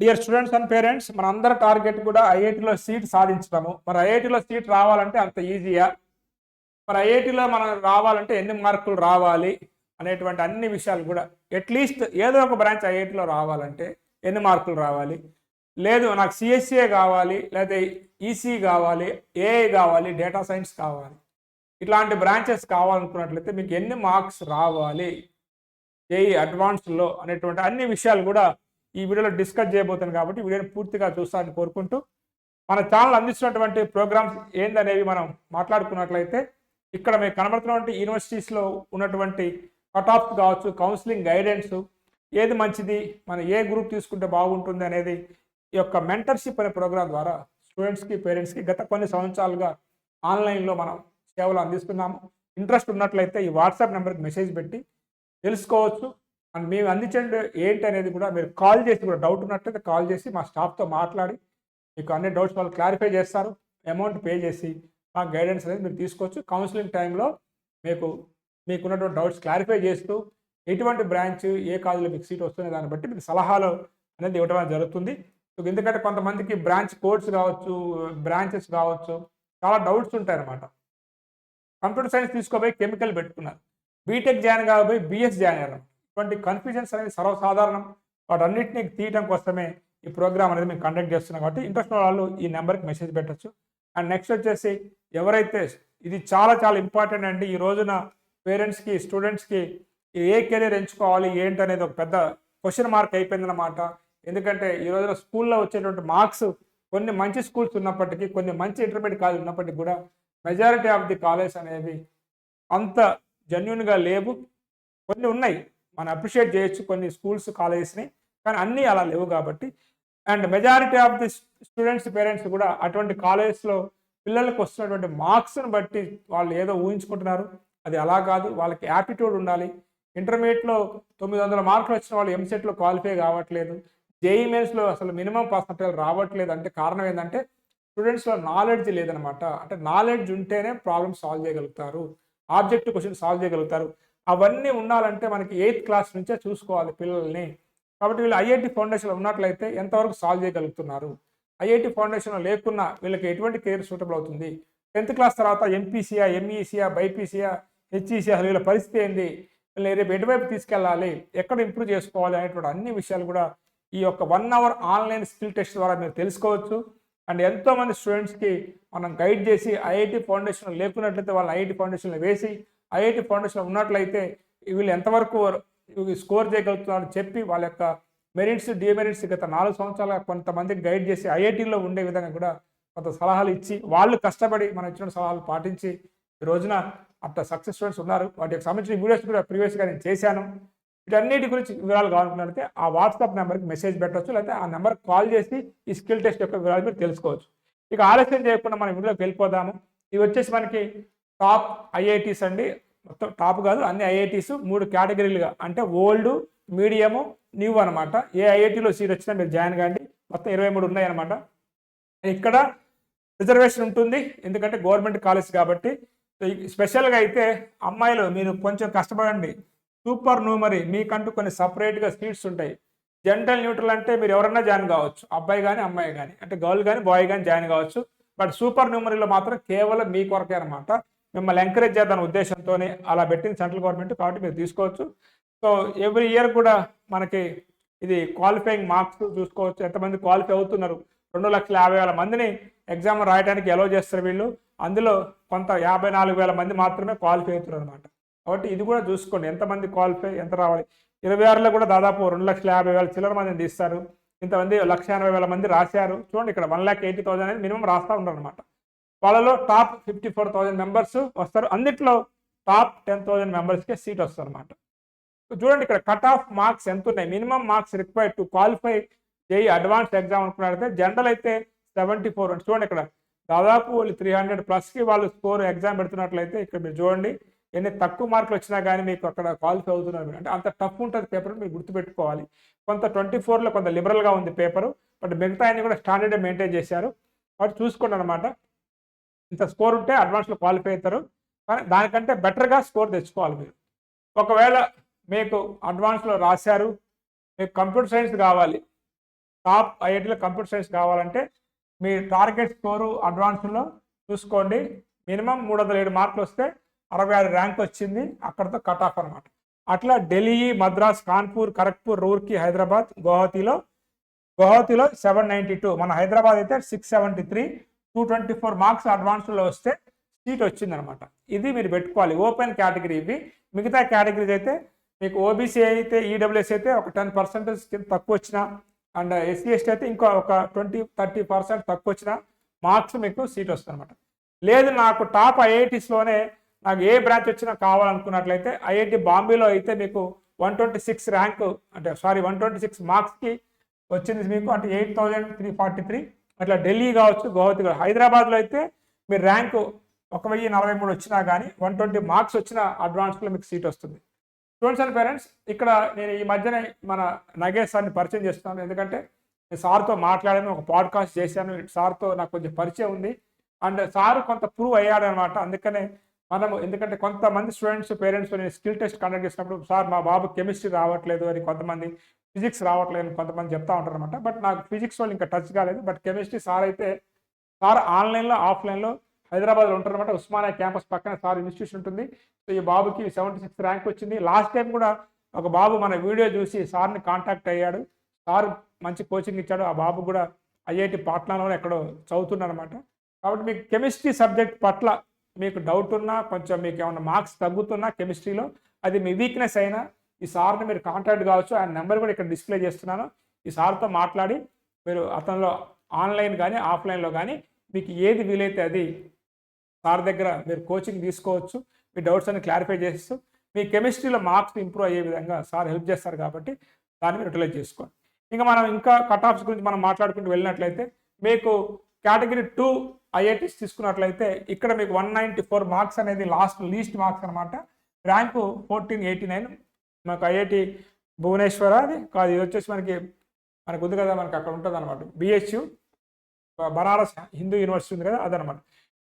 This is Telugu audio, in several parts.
డియర్ స్టూడెంట్స్ అండ్ పేరెంట్స్ మన అందరి టార్గెట్ కూడా ఐఐటిలో సీట్ సాధించడము. మరి ఐఐటిలో సీట్ రావాలంటే అంత ఈజీయా మరి ఐఐటిలో మనం రావాలంటే ఎన్ని మార్కులు రావాలి అనేటువంటి అన్ని విషయాలు కూడా. అట్లీస్ట్ ఏదో ఒక బ్రాంచ్ ఐఐటిలో రావాలంటే ఎన్ని మార్కులు రావాలి? లేదు నాకు సిఎస్సిఏ కావాలి లేదా ఈసీ కావాలి ఏఐ కావాలి డేటా సైన్స్ కావాలి. ఇట్లాంటి బ్రాంచెస్ కావాలనుకున్నట్లయితే మీకు ఎన్ని మార్క్స్ రావాలి? ఏఈ అడ్వాన్స్లో అనేటువంటి అన్ని విషయాలు కూడా ఈ వీడియోలో డిస్కస్ చేయబోతున్నాను కాబట్టి వీడియోని పూర్తిగా చూస్తారని కోరుకుంటూ మన ఛానల్ అందిస్తున్నటువంటి ప్రోగ్రామ్స్ ఏందనేవి మనం మాట్లాడుకున్నట్లయితే ఇక్కడ మీకు కనబడుతున్నటువంటి యూనివర్సిటీస్లో ఉన్నటువంటి కట్ ఆఫ్ కావచ్చు కౌన్సిలింగ్ గైడెన్స్ ఏది మంచిది మనం ఏ గ్రూప్ తీసుకుంటే బాగుంటుంది అనేది ఈ యొక్క మెంటర్షిప్ అనే ప్రోగ్రాం ద్వారా స్టూడెంట్స్కి పేరెంట్స్కి గత కొన్ని సంవత్సరాలుగా ఆన్లైన్లో మనం సేవలు అందిస్తున్నాము. ఇంట్రెస్ట్ ఉన్నట్లయితే ఈ వాట్సాప్ నెంబర్కి మెసేజ్ పెట్టి తెలుసుకోవచ్చు. అండ్ మేము అందించండి ఏంటి అనేది కూడా మీరు కాల్ చేసి కూడా డౌట్ ఉన్నట్లయితే కాల్ చేసి మా స్టాఫ్తో మాట్లాడి మీకు అన్ని డౌట్స్ వాళ్ళు క్లారిఫై చేస్తారు. అమౌంట్ పే చేసి మా గైడెన్స్ అనేది మీరు తీసుకోవచ్చు. కౌన్సిలింగ్ టైంలో మీకు మీకున్నటువంటి డౌట్స్ క్లారిఫై చేస్తూ ఎటువంటి బ్రాంచ్ ఏ కాలేజీలో మీకు సీట్ వస్తుంది దాన్ని బట్టి మీకు సలహాలు అనేది ఇవ్వడం అనేది జరుగుతుంది. సో ఎందుకంటే కొంతమందికి బ్రాంచ్ కోడ్స్ కావచ్చు బ్రాంచెస్ కావచ్చు చాలా డౌట్స్ ఉంటాయి అన్నమాట కంప్యూటర్ సైన్స్ తీసుకోబోయి కెమికల్ పెట్టుకున్నారు. బీటెక్ జాయిన్ కాబోయి బిఎస్ జాయిన్ అయ్యారు. ఇటువంటి కన్ఫ్యూజన్స్ అనేది సర్వసాధారణం. వాటన్నిటిని తీయడం కోసమే ఈ ప్రోగ్రామ్ అనేది మేము కండక్ట్ చేస్తున్నాం కాబట్టి ఇంట్రెస్ట్ ఉన్న వాళ్ళు ఈ నెంబర్కి మెసేజ్ పెట్టచ్చు. అండ్ నెక్స్ట్ వచ్చేసి ఎవరైతే ఇది చాలా చాలా ఇంపార్టెంట్ అండి. ఈ రోజున పేరెంట్స్కి స్టూడెంట్స్కి ఏ కెరీర్ ఎంచుకోవాలి ఏంటి అనేది ఒక పెద్ద క్వశ్చన్ మార్క్ అయిపోయిందన్నమాట. ఎందుకంటే ఈ రోజున స్కూల్లో వచ్చేటువంటి మార్క్స్ కొన్ని మంచి స్కూల్స్ ఉన్నప్పటికీ కొన్ని మంచి ఇంటర్మీడియట్ కాలేజ్ ఉన్నప్పటికీ కూడా మెజారిటీ ఆఫ్ ది కాలేజ్ అనేవి అంత జెన్యున్గా లేవు. కొన్ని ఉన్నాయి. మనం అప్రిషియేట్ చేయొచ్చు కొన్ని స్కూల్స్ కాలేజెస్ని కానీ అన్నీ అలా లేవు కాబట్టి. And majority of the students parents కూడా అటువంటి కాలేజెస్లో పిల్లలకు వస్తున్నటువంటి మార్క్స్ని బట్టి వాళ్ళు ఏదో ఊహించుకుంటున్నారు. అది అలా కాదు. వాళ్ళకి యాప్టిట్యూడ్ ఉండాలి. ఇంటర్మీడియట్లో తొమ్మిది వందల మార్కులు వచ్చిన వాళ్ళు ఎంసెట్లో క్వాలిఫై కావట్లేదు. జేఈ మెయిన్స్లో అసలు మినిమం పర్సంటేజ్ రావట్లేదు. అంటే కారణం ఏంటంటే స్టూడెంట్స్లో నాలెడ్జ్ లేదనమాట అంటే నాలెడ్జ్ ఉంటేనే ప్రాబ్లమ్ సాల్వ్ చేయగలుగుతారు. ఆబ్జెక్టివ్ క్వశ్చన్ సాల్వ్ చేయగలుగుతారు. అవన్నీ ఉండాలంటే మనకి ఎయిత్ క్లాస్ నుంచే చూసుకోవాలి పిల్లల్ని. కాబట్టి వీళ్ళు ఐఐటి ఫౌండేషన్లో ఉన్నట్లయితే ఎంతవరకు సాల్వ్ చేయగలుగుతున్నారు? ఐఐటి ఫౌండేషన్లో లేకున్నా వీళ్ళకి ఎటువంటి కెరీర్ సూటబుల్ అవుతుంది? టెన్త్ క్లాస్ తర్వాత ఎంపీసీయా ఎంఈసీయా బైపీసీయా హెచ్ఈసీయా వీళ్ళ పరిస్థితి ఏంది? వీళ్ళని రేపు ఎటువైపు తీసుకెళ్ళాలి? ఎక్కడ ఇంప్రూవ్ చేసుకోవాలి? అనేటువంటి అన్ని విషయాలు కూడా ఈ యొక్క one hour online skill test ద్వారా మీరు తెలుసుకోవచ్చు. అండ్ ఎంతోమంది స్టూడెంట్స్కి మనం గైడ్ చేసి ఐఐటి ఫౌండేషన్ లేకున్నట్లయితే వాళ్ళు ఐఐటి ఫౌండేషన్లో వేసి ఐఐటి ఫౌండేషన్ ఉన్నట్లయితే వీళ్ళు ఎంతవరకు స్కోర్ చేయగలుగుతున్నారని చెప్పి వాళ్ళ యొక్క మెరిట్స్ డిమెరిట్స్ గత నాలుగు సంవత్సరాలుగా కొంతమందికి గైడ్ చేసి ఐఐటీలో ఉండే విధంగా కూడా కొంత సలహాలు ఇచ్చి వాళ్ళు కష్టపడి మనం ఇచ్చిన సలహాలు పాటించి ఈ రోజున అంత సక్సెస్ స్టూడెంట్స్ ఉన్నారు. వాటికి సంబంధించిన వీడియోస్ కూడా ప్రీవియస్గా నేను చేశాను. వీటన్నిటి గురించి వివరాలు కావాలనుకున్నట్లయితే ఆ వాట్సాప్ నెంబర్కి మెసేజ్ పెట్టవచ్చు లేకపోతే ఆ నెంబర్ కాల్ చేసి ఈ స్కిల్ టెస్ట్ యొక్క వివరాలు మీరు తెలుసుకోవచ్చు. ఇక ఆలస్యం చేయకుండా మనం వీడియోకి వెళ్ళిపోదాము. ఇవి వచ్చేసి మనకి టాప్ ఐఐటీస్ అండి. మొత్తం టాప్ కాదు అన్ని ఐఐటీస్ మూడు కేటగిరీలుగా. అంటే ఓల్డ్ మీడియము న్యూ అనమాట ఏ ఐఐటీలో సీట్ వచ్చినా మీరు జాయిన్ కాండి. మొత్తం ఇరవై మూడు ఉన్నాయి అనమాట ఇక్కడ రిజర్వేషన్ ఉంటుంది. ఎందుకంటే గవర్నమెంట్ కాలేజ్ కాబట్టి. స్పెషల్గా అయితే అమ్మాయిలు మీరు కొంచెం కష్టపడండి. సూపర్ న్యూమరీ మీకంటూ కొన్ని సపరేట్గా సీట్స్ ఉంటాయి. జనరల్ న్యూట్రల్ అంటే మీరు ఎవరన్నా జాయిన్ కావచ్చు. అబ్బాయి కానీ అమ్మాయి కానీ అంటే గర్ల్ కానీ బాయ్ కానీ జాయిన్ కావచ్చు. బట్ సూపర్ న్యూమరీలో మాత్రం కేవలం మీ కొరకే అనమాట మిమ్మల్ని ఎంకరేజ్ చేద్దాం ఉద్దేశంతోనే అలా పెట్టింది సెంట్రల్ గవర్నమెంట్ కాబట్టి మీరు తీసుకోవచ్చు. సో ఎవ్రీ ఇయర్ కూడా మనకి ఇది క్వాలిఫైయింగ్ మార్క్స్ చూసుకోవచ్చు. ఎంతమంది క్వాలిఫై అవుతున్నారు? రెండు లక్షల యాభై వేల మందిని ఎగ్జామ్ రాయడానికి అలో చేస్తారు వీళ్ళు. అందులో కొంత యాభై నాలుగు వేల మంది మాత్రమే క్వాలిఫై అవుతున్నారు అనమాట కాబట్టి ఇది కూడా చూసుకోండి. ఎంతమంది క్వాలిఫై ఎంత రావాలి? ఇరవై ఆరులో కూడా దాదాపు రెండు లక్షల యాభై వేల చిల్లర మందిని తీస్తారు. ఇంతమంది లక్ష ఎనభై వేల మంది రాశారు. చూడండి ఇక్కడ వన్ ల్యాక్ ఎయిటీ థౌసండ్ అనేది మినిమం రాస్తూ ఉంటారు అనమాట వాళ్ళలో top fifty four thousand members వస్తారు. అందుట్లో టాప్ టెన్ థౌసండ్ మెంబర్స్కే సీట్ వస్తారు అనమాట చూడండి ఇక్కడ కట్ ఆఫ్ మార్క్స్ ఎంత ఉన్నాయి minimum marks required to qualify చేయి అడ్వాన్స్ ఎగ్జామ్ అనుకున్నారైతే జనరల్ అయితే సెవెంటీ ఫోర్ చూడండి ఇక్కడ. దాదాపు వాళ్ళు త్రీ హండ్రెడ్ ప్లస్కి వాళ్ళు స్కోర్ ఎగ్జామ్ పెడుతున్నట్లయితే ఇక్కడ మీరు చూడండి ఎన్ని తక్కువ మార్కులు వచ్చినా కానీ మీకు అక్కడ క్వాలిఫై అవుతున్నారు అంటే అంత టఫ్ ఉంటుంది పేపర్ మీరు గుర్తుపెట్టుకోవాలి. కొంత ట్వంటీ ఫోర్లో కొంత లిబరల్గా ఉంది పేపరు. బట్ మిగతా అన్ని కూడా స్టాండర్డ్ మెయింటైన్ చేశారు. వాటి చూసుకోండి అనమాట ఇంత స్కోర్ ఉంటే అడ్వాన్స్లో క్వాలిఫై అవుతారు. కానీ దానికంటే బెటర్గా స్కోర్ తెచ్చుకోవాలి మీరు. ఒకవేళ మీకు అడ్వాన్స్లో రాశారు మీకు కంప్యూటర్ సైన్స్ కావాలి టాప్ ఐఐటీలో కంప్యూటర్ సైన్స్ కావాలంటే మీ టార్గెట్ స్కోరు అడ్వాన్స్లో చూసుకోండి. మినిమం మూడు వందల ఏడు మార్కులు వస్తే అరవై ఆరు ర్యాంక్ వచ్చింది అక్కడతో కట్ ఆఫ్ అనమాట అట్లా ఢిల్లీ మద్రాస్ కాన్పూర్ ఖరగ్పూర్ రూర్కి హైదరాబాద్ గౌహతిలో గౌహతిలో సెవెన్ నైంటీ టూ మన హైదరాబాద్ అయితే six seventy three two twenty four marks అడ్వాన్స్లో వస్తే సీట్ వచ్చిందనమాట. ఇది మీరు పెట్టుకోవాలి. ఓపెన్ కేటగిరీ ఇవి. మిగతా కేటగిరీస్ అయితే మీకు ఓబీసీ అయితే ఈడబ్ల్యూఎస్ అయితే ఒక టెన్ పర్సెంటేజ్ తక్కువ వచ్చిన అండ్ ఎస్సీ ఎస్టీ అయితే ఇంకో ఒక ట్వంటీ థర్టీ పర్సెంట్ తక్కువ వచ్చిన మార్క్స్ మీకు సీట్ వస్తుంది అనమాట లేదు నాకు టాప్ ఐఐటీస్లోనే నాకు ఏ బ్రాంచ్ వచ్చినా కావాలనుకున్నట్లయితే ఐఐటి బాంబేలో అయితే మీకు వన్ ట్వంటీ సిక్స్ ర్యాంకు అంటే సారీ వన్ ట్వంటీ సిక్స్ మార్క్స్కి వచ్చింది మీకు అంటే eight thousand three forty three. అట్లా ఢిల్లీ కావచ్చు గౌహతి కావచ్చు. హైదరాబాద్లో అయితే మీ ర్యాంకు ఒక వెయ్యి నలభై మూడు వచ్చినా కానీ వన్ ట్వంటీ మార్క్స్ వచ్చిన అడ్వాన్స్లో మీకు సీట్ వస్తుంది. స్టూడెంట్స్ అండ్ పేరెంట్స్ ఇక్కడ నేను ఈ మధ్యనే మన నగేష్ సార్ని పరిచయం చేస్తున్నాను. ఎందుకంటే నేను సార్తో మాట్లాడాను ఒక పాడ్కాస్ట్ చేశాను. సార్తో నాకు కొంచెం పరిచయం ఉంది. అండ్ సార్ కొంత ప్రూవ్ అయ్యాడనమాట. అందుకనే మనము ఎందుకంటే కొంతమంది స్టూడెంట్స్ పేరెంట్స్ నేను స్కిల్ టెస్ట్ కండక్ట్ చేసినప్పుడు సార్ మా బాబు కెమిస్ట్రీ రావట్లేదు అని కొంతమంది ఫిజిక్స్ రావట్లేదు అని కొంతమంది చెప్తా ఉంటారు అనమాట బట్ నాకు ఫిజిక్స్ వాళ్ళు ఇంకా టచ్ కాలేదు. బట్ కెమిస్ట్రీ సార్ అయితే సార్ ఆన్లైన్లో ఆఫ్లైన్లో హైదరాబాద్లో ఉంటారనమాట ఉస్మానియా క్యాంపస్ పక్కన సార్ ఇన్స్టిట్యూషన్ ఉంటుంది. సో ఈ బాబుకి సెవెంటీ సిక్స్ ర్యాంక్ వచ్చింది. లాస్ట్ టైం కూడా ఒక బాబు మన వీడియో చూసి సార్ని కాంటాక్ట్ అయ్యాడు. సార్ మంచి కోచింగ్ ఇచ్చాడు. ఆ బాబు కూడా ఐఐటి పాట్నాలో ఎక్కడో చదువుతున్నారనమాట కాబట్టి మీకు కెమిస్ట్రీ సబ్జెక్ట్ పట్ల మీకు డౌట్ ఉన్నా కొంచెం మీకు ఏమైనా మార్క్స్ తగ్గుతున్నా కెమిస్ట్రీలో అది మీ వీక్నెస్ అయినా ఈ సార్ని మీరు కాంటాక్ట్ కావచ్చు. ఆయన నెంబర్ కూడా ఇక్కడ డిస్ప్లే చేస్తున్నాను. ఈ సార్తో మాట్లాడి మీరు అతనిలో ఆన్లైన్ కానీ ఆఫ్లైన్లో కానీ మీకు ఏది వీలైతే అది సార్ దగ్గర మీరు కోచింగ్ తీసుకోవచ్చు. మీ డౌట్స్ అన్ని క్లారిఫై చేస్తూ మీ కెమిస్ట్రీలో మార్క్స్ ఇంప్రూవ్ అయ్యే విధంగా సార్ హెల్ప్ చేస్తారు కాబట్టి దాన్ని మీరు యూటిలైజ్ చేసుకోండి. ఇంకా మనం ఇంకా కట్ ఆఫ్స్ గురించి మనం మాట్లాడుకుంటూ వెళ్ళినట్లయితే మీకు కేటగిరీ టూ ఐఐటీస్ తీసుకున్నట్లయితే ఇక్కడ మీకు వన్ నైంటీ ఫోర్ మార్క్స్ అనేది లాస్ట్ లీస్ట్ మార్క్స్ అనమాట ర్యాంకు ఫోర్టీన్ ఎయిటీ నైన్. మాకు ఐఐటి భువనేశ్వర అది. కాదు ఇది వచ్చేసి మనకి మనకు ఉంది కదా మనకి అక్కడ ఉంటుంది అనమాట బిహెచ్యు బనారస్ హిందూ యూనివర్సిటీ ఉంది కదా అదనమాట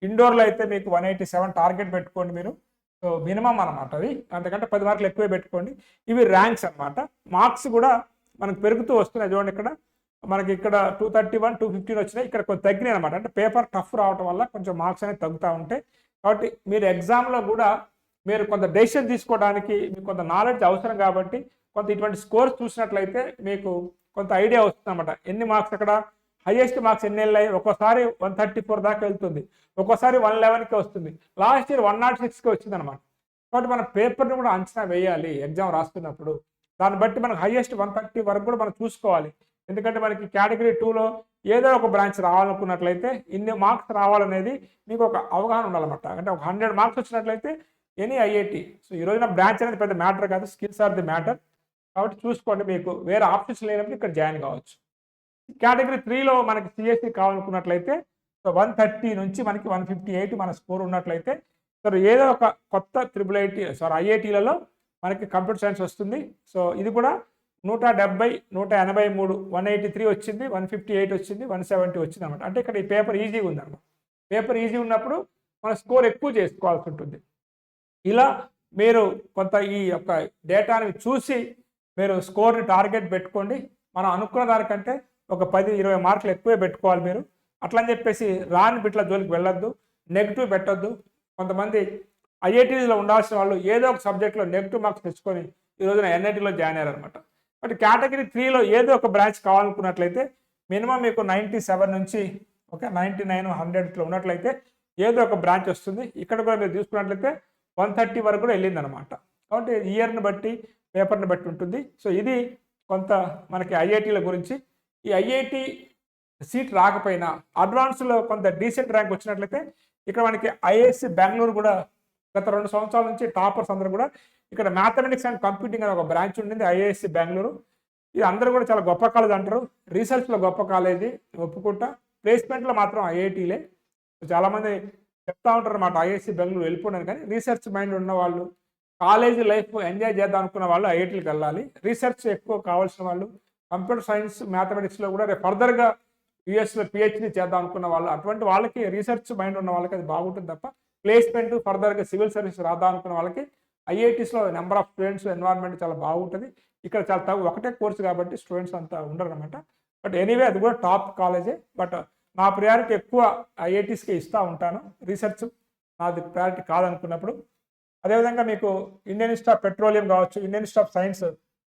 ఇండోర్లో అయితే మీకు వన్ ఎయిటీ సెవెన్ టార్గెట్ పెట్టుకోండి మీరు. సో మినిమం అనమాట అది. అంతకంటే పది మార్కులు ఎక్కువే పెట్టుకోండి. ఇవి ర్యాంక్స్ అనమాట మార్క్స్ కూడా మనకు పెరుగుతూ వస్తున్నాయి చూడండి ఇక్కడ. మనకి ఇక్కడ two thirty one two fifteen వచ్చినాయి. ఇక్కడ కొంచెం తగ్గినాయి అనమాట అంటే పేపర్ టఫ్ రావడం వల్ల కొంచెం మార్క్స్ అనేది తగ్గుతూ ఉంటాయి. కాబట్టి మీరు ఎగ్జామ్లో కూడా మీరు కొంత డెసిషన్ తీసుకోవడానికి మీకు కొంత నాలెడ్జ్ అవసరం కాబట్టి కొంత ఇటువంటి స్కోర్స్ చూసినట్లయితే మీకు కొంత ఐడియా వస్తుంది అనమాట ఎన్ని మార్క్స్ అక్కడ? హైయెస్ట్ మార్క్స్ ఎన్ని వెళ్ళాయి? ఒక్కోసారి వన్ థర్టీ ఫోర్ దాకా వెళ్తుంది. ఒక్కోసారి వన్ లెవెన్కి వస్తుంది. లాస్ట్ ఇయర్ వన్ నాట్ సిక్స్కి వచ్చింది అనమాట కాబట్టి మన పేపర్ని కూడా అంచనా వేయాలి. ఎగ్జామ్ రాస్తున్నప్పుడు. దాన్ని బట్టి మనకు హైయెస్ట్ వన్ థర్టీ వరకు కూడా మనం చూసుకోవాలి. ఎందుకంటే మనకి కేటగిరీ టూలో ఏదో ఒక బ్రాంచ్ రావాలనుకున్నట్లయితే ఇన్ని మార్క్స్ రావాలనేది మీకు ఒక అవగాహన ఉండాలన్నమాట. అంటే ఒక హండ్రెడ్ మార్క్స్ వచ్చినట్లయితే ఎనీ ఐఐటి. సో ఈ రోజున బ్రాంచ్ అనేది పెద్ద మ్యాటర్ కాదు. Skills are the matter. కాబట్టి చూసుకోండి మీకు వేరే ఆప్షన్స్ లేనప్పుడు ఇక్కడ జాయిన్ కావచ్చు. కేటగిరీ త్రీలో మనకి సిఎస్సి కావాలనుకున్నట్లయితే సో వన్ థర్టీ నుంచి మనకి వన్ ఫిఫ్టీ ఎయిట్ మన స్కోర్ ఉన్నట్లయితే సో ఏదో ఒక కొత్త త్రిబుల్ ఐటీ సారీ ఐఐటీలలో మనకి కంప్యూటర్ సైన్స్ వస్తుంది. సో ఇది కూడా నూట డెబ్బై నూట ఎనభై మూడు వన్ ఎయిటీ త్రీ వచ్చింది వన్ ఫిఫ్టీ ఎయిట్ వచ్చింది వన్ సెవెంటీ వచ్చింది అనమాట అంటే ఇక్కడ ఈ పేపర్ ఈజీగా ఉందన్నమాట. పేపర్ ఈజీ ఉన్నప్పుడు మన స్కోర్ ఎక్కువ చేసుకోవాల్సి ఉంటుంది. ఇలా మీరు కొంత ఈ యొక్క డేటాని చూసి మీరు స్కోర్ని టార్గెట్ పెట్టుకోండి. మనం అనుకున్న దానికంటే ఒక పది ఇరవై మార్కులు ఎక్కువే పెట్టుకోవాలి మీరు. అట్లని చెప్పేసి రాని బిట్ల జోలికి వెళ్ళొద్దు నెగిటివ్ పెట్టొద్దు. కొంతమంది ఐఐటీలో ఉండాల్సిన వాళ్ళు ఏదో ఒక సబ్జెక్ట్లో నెగిటివ్ మార్క్స్ తెచ్చుకొని ఈ రోజున ఎన్ఐటీలో జాయిన్ అయ్యారనమాట బట్ కేటగిరీ త్రీలో ఏదో ఒక బ్రాంచ్ కావాలనుకున్నట్లయితే మినిమం మీకు నైంటీ సెవెన్ నుంచి ఒక నైంటీ నైన్ హండ్రెడ్లో ఉన్నట్లయితే ఏదో ఒక బ్రాంచ్ వస్తుంది. ఇక్కడ కూడా మీరు చూసుకున్నట్లయితే వన్ థర్టీ వరకు కూడా వెళ్ళిందనమాట కాబట్టి ఇయర్ని బట్టి పేపర్ని బట్టి ఉంటుంది. సో ఇది కొంత మనకి ఐఐటీల గురించి. ఈ ఐఐటి సీట్ రాకపోయినా అడ్వాన్స్లో కొంత డీసెంట్ ర్యాంక్ వచ్చినట్లయితే ఇక్కడ మనకి ఐఏఎస్సి బెంగళూరు కూడా గత రెండు సంవత్సరాల నుంచి టాపర్స్ అందరూ కూడా ఇక్కడ మ్యాథమెటిక్స్ అండ్ కంప్యూటింగ్ అని ఒక బ్రాంచ్ ఉండింది ఐఏఎస్సి బెంగళూరు ఇది అందరూ కూడా చాలా గొప్ప కాలేజ్ అంటారు. రీసెర్చ్లో గొప్ప కాలేజీ ఒప్పుకుంటా. ప్లేస్మెంట్లో మాత్రం ఐఐటీలే చాలామంది చెప్తా ఉంటారు అన్నమాట ఐఐఎస్సి బెంగళూరు వెళ్ళిపోయినారు కానీ రీసెర్చ్ మైండ్ ఉన్న వాళ్ళు కాలేజీ లైఫ్ ఎంజాయ్ చేద్దాం అనుకున్న వాళ్ళు ఐఐటీలకు వెళ్ళాలి. రీసెర్చ్ ఎక్కువ కావాల్సిన వాళ్ళు కంప్యూటర్ సైన్స్ మ్యాథమెటిక్స్లో కూడా రేపు ఫర్దర్గా యూఎస్లో పిహెచ్డీ చేద్దాం అనుకున్న వాళ్ళు అటువంటి వాళ్ళకి రీసెర్చ్ మైండ్ ఉన్న వాళ్ళకి అది బాగుంటుంది తప్ప ప్లేస్మెంట్ ఫర్దర్గా సివిల్ సర్వీస్ రాద్దాం అనుకున్న వాళ్ళకి ఐఐటీస్లో నెంబర్ ఆఫ్ స్టూడెంట్స్ ఎన్వైర్న్మెంట్ చాలా బాగుంటుంది. ఇక్కడ చాలా తక్కువ ఒకటే కోర్సు కాబట్టి స్టూడెంట్స్ అంతా ఉండరు అనమాట బట్ ఎనీవే అది కూడా టాప్ కాలేజే బట్ నా ప్రయారిటీ ఎక్కువ ఐఐటీస్కి ఇస్తూ ఉంటాను. రీసెర్చ్ నాది ప్రయారిటీ కాదనుకున్నప్పుడు. అదేవిధంగా మీకు ఇండియన్ ఇన్స్టిట్యూట్ ఆఫ్ పెట్రోలియం కావచ్చు Indian institute of science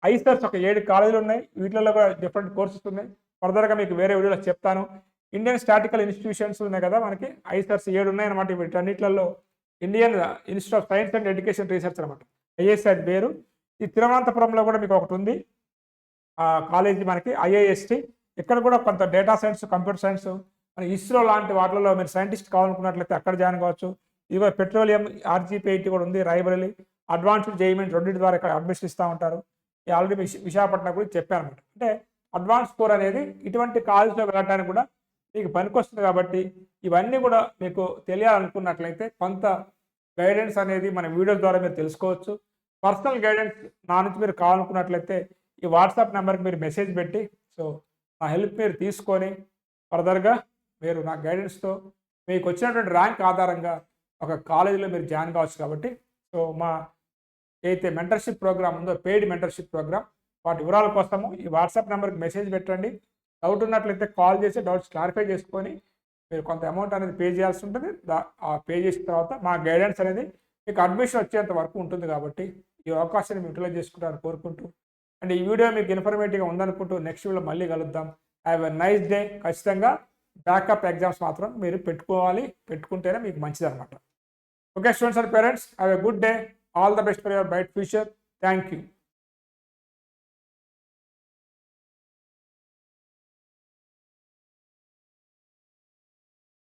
IISERs ఒక ఏడు కాలేజీలు ఉన్నాయి. వీటిలో కూడా డిఫరెంట్ కోర్సెస్ ఉన్నాయి. ఫర్దర్గా మీకు వేరే వీడియోలో చెప్తాను. ఇండియన్ స్టాటికల్ ఇన్స్టిట్యూషన్స్ ఉన్నాయి కదా మనకి. ఐసర్స్ ఏడు ఉన్నాయి అనమాట వీటన్నిటిలో Indian institute of science and education research అనమాట. ఐఎస్ఐ అది పేరు. ఈ తిరువనంతపురంలో కూడా మీకు ఒకటి ఉంది. ఆ కాలేజీ మనకి ఐఐఎస్టి ఇక్కడ కూడా కొంత డేటా సైన్స్ కంప్యూటర్ సైన్స్ మన ఇస్రో లాంటి వాటిలో మీరు సైంటిస్ట్ కావాలనుకున్నట్లయితే అక్కడ జాయిన్ కావచ్చు. ఇది పెట్రోలియం ఆర్జీపీఐటీ కూడా ఉంది రైబరలీ అడ్వాన్స్డ్ జేఈమెంట్ రెండింటి ద్వారా ఇక్కడ అడ్మిషన్ ఇస్తూ ఉంటారు. ఈ ఆల్రెడీ విశాఖపట్నం గురించి చెప్పాను అనమాట అంటే అడ్వాన్స్ స్కోర్ అనేది ఇటువంటి కాలేజ్లో వెళ్ళడానికి కూడా మీకు పనికొస్తుంది కాబట్టి ఇవన్నీ కూడా మీకు తెలియాలనుకున్నట్లయితే కొంత గైడెన్స్ అనేది మన వీడియోస్ ద్వారా మీరు తెలుసుకోవచ్చు. పర్సనల్ గైడెన్స్ నా నుంచి మీరు కావాలనుకున్నట్లయితే ఈ వాట్సాప్ నెంబర్కి మీరు మెసేజ్ పెట్టి సో నా హెల్ప్ మీరు తీసుకొని ఫర్దర్గా మీరు నా గైడెన్స్తో మీకు వచ్చినటువంటి ర్యాంక్ ఆధారంగా ఒక కాలేజీలో మీరు జాయిన్ కావచ్చు కాబట్టి సో మా ఏదైతే మెంటర్షిప్ ప్రోగ్రామ్ ఉందో పెయిడ్ మెంటర్షిప్ ప్రోగ్రామ్ వాటి వివరాల కోసము ఈ వాట్సాప్ నెంబర్కి మెసేజ్ పెట్టండి. డౌట్ ఉన్నట్లయితే కాల్ చేసి డౌట్స్ క్లారిఫై చేసుకొని మీరు కొంత అమౌంట్ అనేది పే చేయాల్సి ఉంటుంది. దా- ఆ పే చేసిన తర్వాత మా గైడెన్స్ అనేది మీకు అడ్మిషన్ వచ్చేంత వరకు ఉంటుంది కాబట్టి ఈ అవకాశాన్ని మేము యూటిలైజ్ చేసుకుంటారని కోరుకుంటూ అండ్ ఈ వీడియో మీకు ఇన్ఫర్మేటివ్గా ఉందనుకుంటూ నెక్స్ట్ వీడియో మళ్ళీ కలుద్దాం. హ్యావ్ ఎ నైస్ డే ఖచ్చితంగా బ్యాకప్ ఎగ్జామ్స్ మాత్రం మీరు పెట్టుకోవాలి. పెట్టుకుంటేనే మీకు మంచిది అనమాట okay students and parents have a good day all the best for your bright future thank you